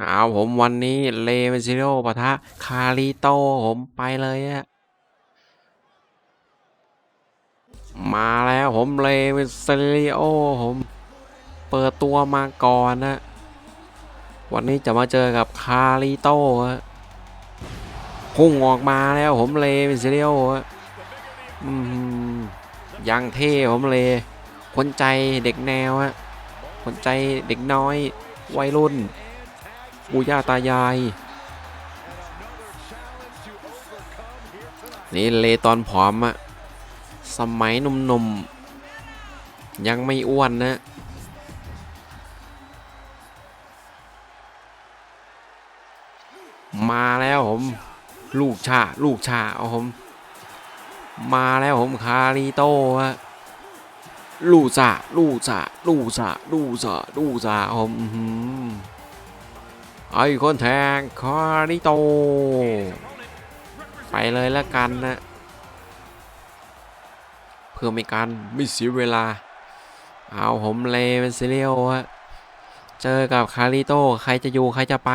เอาผมวันนี้เลเวนซิโอปะทะ คาริโตผมไปเลยอะมาแล้วผมเลเวนซิโอผมเปิดตัวมาก่อนนะ วันนี้จะมาเจอกับคาริโตอะพุ่งออกมาแล้วผมเลเวนซิโออะยังเท่ผมเลยคนใจเด็กแนวอะคนใจเด็กน้อยวัยรุ่น ปู่ย่าตายาย นี่เลตอนผอมอะสมัยหนุ่มๆ ยังไม่อ้วนนะมาแล้วผม ลูกชาลูกชาเอาผม มาแล้วผมคาริโต้ฮะลูกจ่าลูกจ่าลูกจ่าลูกจ่าลูกจ่าเอาผม เอหือไอ้คนแทงคาริโต ไปเลยแล้วกันนะ เพื่อไม่การไม่เสียเวลา เอาผมเลเป็นซิเลียวฮะเจอกับคาริโต ใครจะอยู่ใครจะไป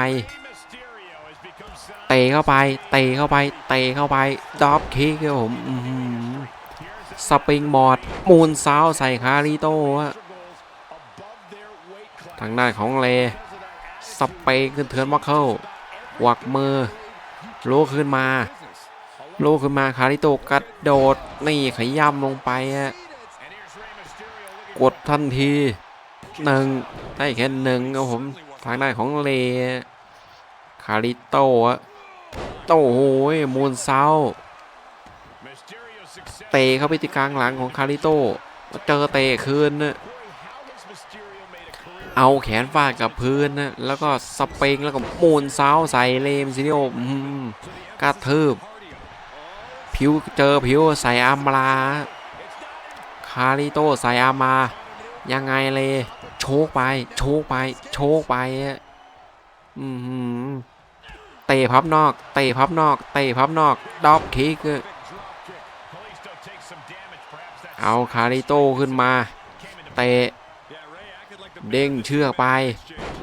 เตะเข้าไป เตะเข้าไป เตะเข้าไปดอปคิกครับผมสปริงบอร์ดมูนซาวใส่คาริโตฮะทางด้านของเล สเปกขึ้นเทือนมาเข้าวักมือโลขึ้นมา โลขึ้นมาคาริโตกระโดดนี่ขย้ำลงไปฮะกดทันทีหนึ่งได้แค่หนึ่งครับผมทางด้านของเลคาริโตะโต้โหยมูนเซาเตะเข้าไปที่กลางหลังของคาริโตเจอเตะคืนนะ เอาแขนฟาดกับพื้นนะแล้วก็สเปงแล้วก็มูนเซาใส่เลมซิโออืมกระทืบผิวเจอผิวใส่อามาคาริโตใส่อามา ยังไงเลย โชกไป โชกไป โชกไปอะอือหือเตะพับนอก เตะพับนอก เตะพับนอกดอกคิกเอาคาริโตขึ้นมา เตะ เด้งเชือกไป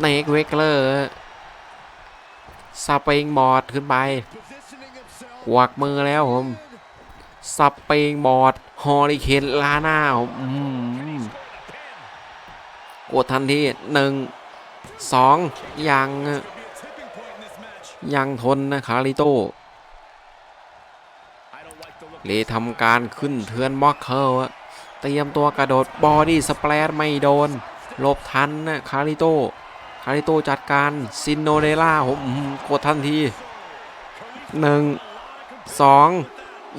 เนกเวกเลอร์สปริงบอร์ดขึ้นไปกวักมือแล้วผมสปริงบอร์ดฮอริเคนลาหน้าผมอื้อหือกดทันทีหนึ่งสองยัง ยังทนนะคาริโตเลทำการขึ้นเทือนมอกเคิลอะเตรียมตัวกระโดดบอดี้สเปรดไม่โดน หลบทันนะคาริโตคาริโตจัดการซินโนเดล่าผมกดทันทีหนึ่งสอง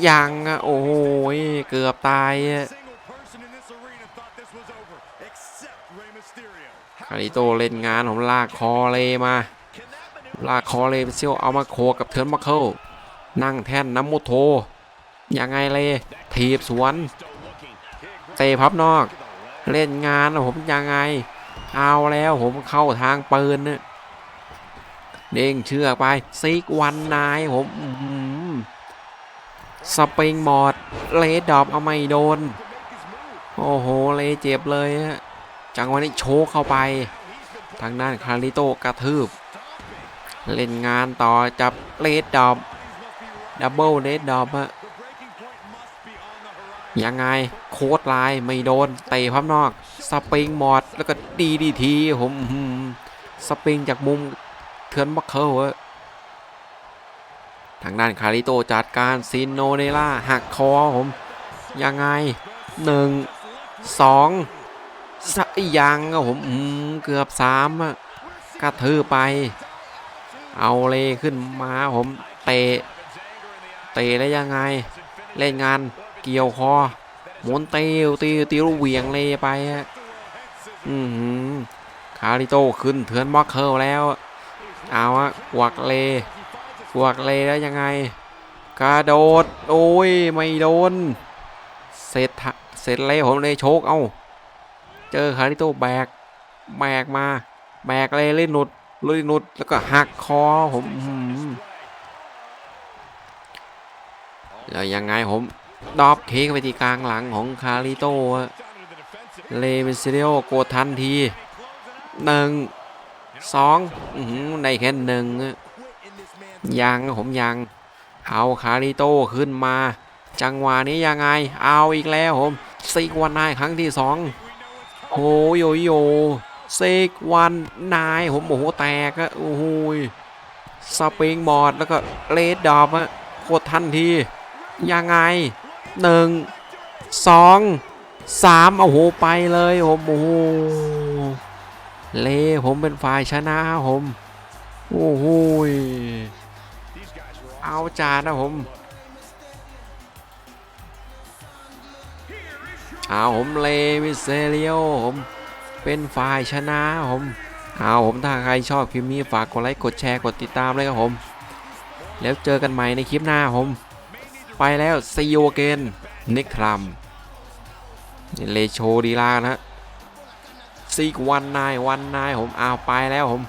ยังอะโอ้โหเกือบตายคาริโตเล่นงานผมลากคอเลมา ลากคอเลไปเซียวเอามาโคกับเทิร์นมาเคิลนั่งแท่นน้ำมุโทยังไงเลย ถีบสวน เตะพับนอก เล่นงานผมยังไง เอาแล้วผมเข้าทางปืนเนี่ยเด้งเชือกไปซิกวันนายผมสปริงมอดเลดดอบเอาไม่โดน โอ้โห เลเจ็บเลยจังหวะนี้โชกเข้าไป ทางด้านคาริโตกระทืบ เล่นงานต่อจับเลดดอบดับเบิลเลดดอบอะ ยังไงโค้ดไลน์ไม่โดนเตะพับนอก สปริงมอดแล้วก็ดีดีทีผมสปริงจากมุมเทือนบัคเคิลอะทางด้านคาริโตจัดการซินโนเนล่าหักคอผม ยังไงหนึ่งสองสะยังอะผมอืมเกือบสามกระทือไป เอาเลขึ้นมาผมเตะเตะแล้วยังไง เล่นงาน เกี่ยวคอหมุนเตียวตีวตีวเหวียงเลยไปฮะอือหือคาริโตขึ้นเถือนบล็อกเคิลแล้ว เอาอะกวักเลกวักเลแล้วยังไงกระโดด โอ้ย ไม่โดน เสร็จทะเสร็จเลยผมเลยโชกเอาเจอคาริโตแบก แบกมา แบกเลยเล่นหนุดเล่นหนุดแล้วก็หักคอผมอื้อหือแล้วยังไงผม ดอบเค้กไปที่กลางหลังของคาริโตเลเมซิเดโอโกดทันทีหนึ่งสองอื้อหือได้แค่หนึ่งยังผมยังเอาคาริโต้ขึ้นมา จังหวะนี้ยังไง เอาอีกแล้วผมซิกวันนายครั้งที่สองโหโยโยซิกวันนายผมโอ้โหแตกอะโอ้โหสปริงบอร์ดแล้วก็เลดดอบอะโคตรทันทียังไง หนึ่งสองสามโอ้โหไปเลยผมโอ้โหเละผมเป็นฝ่ายชนะผมโอ้โหเอาจานนะผมเอาผมเลวิเซเลียวผมเป็นฝ่ายชนะผมเอาผมถ้าใครชอบคลิปนี้ฝากกดไลค์กดแชร์กดติดตามเลยครับผม แล้วเจอกันใหม่ในคลิปหน้าผม ไปแล้วซีโอเกนนิกทรัมเลโชดีลานะซีกวันนายวันนายผมเอาไปแล้วผม